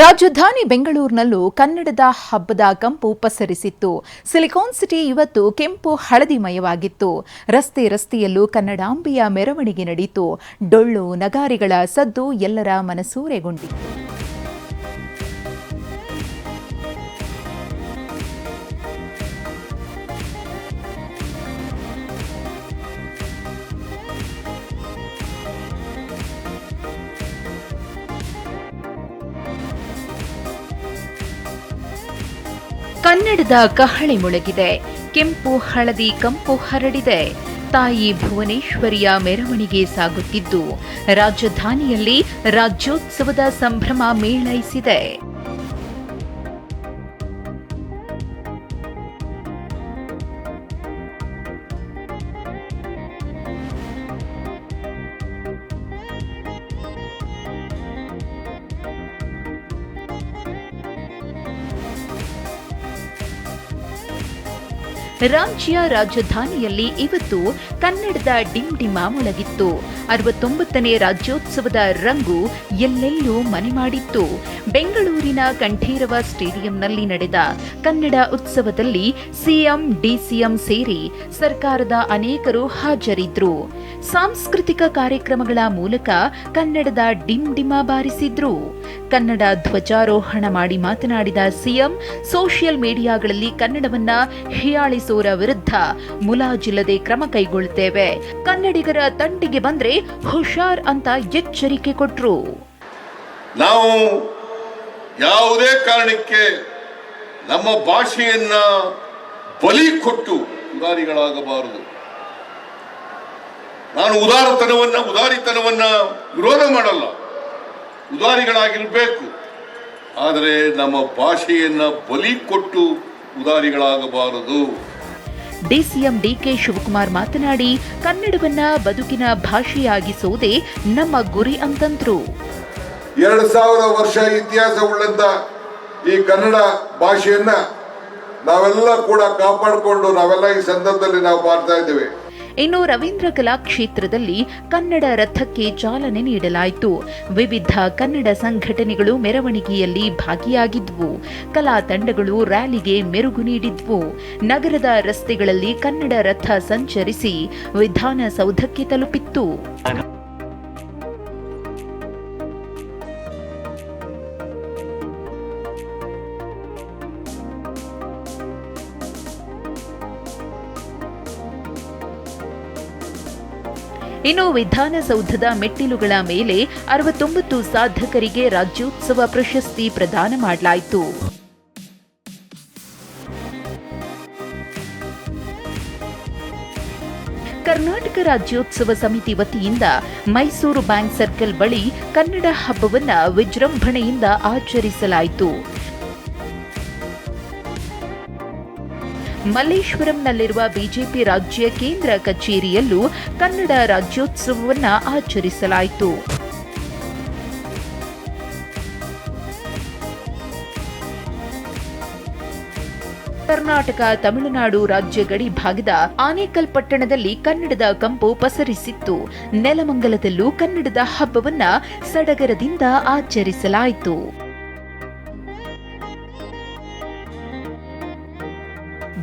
ರಾಜಧಾನಿ ಬೆಂಗಳೂರಿನಲ್ಲೂ ಕನ್ನಡದ ಹಬ್ಬದ ಕಂಪು ಪಸರಿಸಿತ್ತು. ಸಿಲಿಕಾನ್ ಸಿಟಿ ಇವತ್ತು ಕೆಂಪು ಹಳದಿಮಯವಾಗಿತ್ತು. ರಸ್ತೆ ರಸ್ತೆಯಲ್ಲೂ ಕನ್ನಡಾಂಬೆಯ ಮೆರವಣಿಗೆ ನಡೆಯಿತು ಡೊಳ್ಳು ನಗಾರಿಗಳ ಸದ್ದು ಎಲ್ಲರ ಮನಸೂರೆಗೊಂಡಿತು ಕನ್ನಡದ ಕಹಳೆ ಮುಳುಗಿದೆ. ಕೆಂಪು ಹಳದಿ, ಕಂಪು ಹರಡಿದೆ. ತಾಯಿ ಭುವನೇಶ್ವರಿಯ ಮೆರವಣಿಗೆ ಸಾಗುತ್ತಿದ್ದು. ರಾಜಧಾನಿಯಲ್ಲಿ ರಾಜ್ಯೋತ್ಸವದ ಸಂಭ್ರಮ ಮೇಳೈಸಿದೆ. ರಾಜ್ಯ ರಾಜಧಾನಿಯಲ್ಲಿ ಇವತ್ತು ಕನ್ನಡದ ಡಿಮ್ ಮೊಳಗಿತ್ತು. ಅರವತ್ತೊಂಬತ್ತನೇ ರಾಜ್ಯೋತ್ಸವದ ರಂಗು ಎಲ್ಲೆಲ್ಲೂ ಮನೆ ಮಾಡಿತ್ತು. ಬೆಂಗಳೂರಿನ ಕಂಠೀರವ ಸ್ಟೇಡಿಯಂನಲ್ಲಿ ನಡೆದ ಕನ್ನಡ ಉತ್ಸವದಲ್ಲಿ ಸಿಎಂ, ಡಿಸಿಎಂ ಸೇರಿ ಸರ್ಕಾರದ ಅನೇಕರು ಹಾಜರಿದ್ರು. ಸಾಂಸ್ಕೃತಿಕ ಕಾರ್ಯಕ್ರಮಗಳ ಮೂಲಕ ಕನ್ನಡದ ಡಿಮ್ ಬಾರಿಸಿದ್ರು. ಕನ್ನಡ ಧ್ವಜಾರೋಹಣ ಮಾಡಿ ಮಾತನಾಡಿದ ಸಿಎಂ, ಸೋಷಿಯಲ್ ಮೀಡಿಯಾಗಳಲ್ಲಿ ಕನ್ನಡವನ್ನ ಹೀಯಾಳಿಸೋರ ವಿರುದ್ಧ ಮುಲಾಜಿಲ್ಲದೆ ಕ್ರಮ ಕೈಗೊಳ್ತೇವೆ. ಕನ್ನಡಿಗರ ತಂಟಿಗೆ ಬಂದ್ರೆ ಹುಷಾರ್ ಅಂತ ಎಚ್ಚರಿಕೆ ಕೊಟ್ರು. ನಾವು ಯಾವುದೇ ಕಾರಣಕ್ಕೆ ನಮ್ಮ ಭಾಷೆಯನ್ನ ಬಲಿ ಕೊಟ್ಟು ಉದಾರಿಗಳಾಗಬಾರದು. ನಾನು ಉದಾರತನವನ್ನ, ಉದಾರಿತನವನ್ನ ವಿರೋಧ ಮಾಡಲ್ಲ. ಉದಾರಿಗಳಾಗಿರಬೇಕು. ಆದರೆ ನಮ್ಮ ಭಾಷೆಯನ್ನ ಬಲಿ ಕೊಟ್ಟು ಉದಾರಿಗಳಾಗಬಾರದು. ಡಿಸಿಎಂ ಡಿಕೆ ಶಿವಕುಮಾರ್ ಮಾತನಾಡಿ, ಕನ್ನಡವನ್ನ ಬದುಕಿನ ಭಾಷೆಯಾಗಿಸುವುದೇ ನಮ್ಮ ಗುರಿ ಅಂತಂದ್ರು. ಎರಡು ಸಾವಿರ ವರ್ಷ ಇತಿಹಾಸ ಉಳ್ಳಂತ ಈ ಕನ್ನಡ ಭಾಷೆಯನ್ನ ನಾವೆಲ್ಲ ಕೂಡ ಕಾಪಾಡಿಕೊಂಡು ನಾವೆಲ್ಲ ಈ ಸಂದರ್ಭದಲ್ಲಿ ನಾವು ಮಾಡ್ತಾ ಇದ್ದೇವೆ. ಇನ್ನು ರವೀಂದ್ರ ಕಲಾಕ್ಷೇತ್ರದಲ್ಲಿ ಕನ್ನಡ ರಥಕ್ಕೆ ಚಾಲನೆ ನೀಡಲಾಯಿತು. ವಿವಿಧ ಕನ್ನಡ ಸಂಘಟನೆಗಳು ಮೆರವಣಿಗೆಯಲ್ಲಿ ಭಾಗಿಯಾಗಿದ್ವು. ಕಲಾ ತಂಡಗಳು ರ್ಯಾಲಿಗೆ ಮೆರುಗು ನೀಡಿದ್ವು. ನಗರದ ರಸ್ತೆಗಳಲ್ಲಿ ಕನ್ನಡ ರಥ ಸಂಚರಿಸಿ ವಿಧಾನಸೌಧಕ್ಕೆ ತಲುಪಿತ್ತು. ಇನ್ನು ವಿಧಾನಸೌಧದ ಮೆಟ್ಟಿಲುಗಳ ಮೇಲೆ ಅರವತ್ತೊಂಬತ್ತು ಸಾಧಕರಿಗೆ ರಾಜ್ಯೋತ್ಸವ ಪ್ರಶಸ್ತಿ ಪ್ರದಾನ ಮಾಡಲಾಯಿತು. ಕರ್ನಾಟಕ ರಾಜ್ಯೋತ್ಸವ ಸಮಿತಿ ವತಿಯಿಂದ ಮೈಸೂರು ಬ್ಯಾಂಕ್ ಸರ್ಕಲ್ ಬಳಿ ಕನ್ನಡ ಹಬ್ಬವನ್ನು ವಿಜೃಂಭಣೆಯಿಂದ ಆಚರಿಸಲಾಯಿತು. ಮಲ್ಲೇಶ್ವರಂನಲ್ಲಿರುವ ಬಿಜೆಪಿ ರಾಜ್ಯ ಕೇಂದ್ರ ಕಚೇರಿಯಲ್ಲೂ ಕನ್ನಡ ರಾಜ್ಯೋತ್ಸವವನ್ನು ಆಚರಿಸಲಾಯಿತು. ಕರ್ನಾಟಕ, ತಮಿಳುನಾಡು ರಾಜ್ಯ ಗಡಿ ಭಾಗದ ಆನೇಕಲ್ ಪಟ್ಟಣದಲ್ಲಿ ಕನ್ನಡದ ಕಂಪು ಪಸರಿಸಿತ್ತು. ನೆಲಮಂಗಲದಲ್ಲೂ ಕನ್ನಡದ ಹಬ್ಬವನ್ನ ಸಡಗರದಿಂದ ಆಚರಿಸಲಾಯಿತು.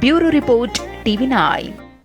Bureau report T V nine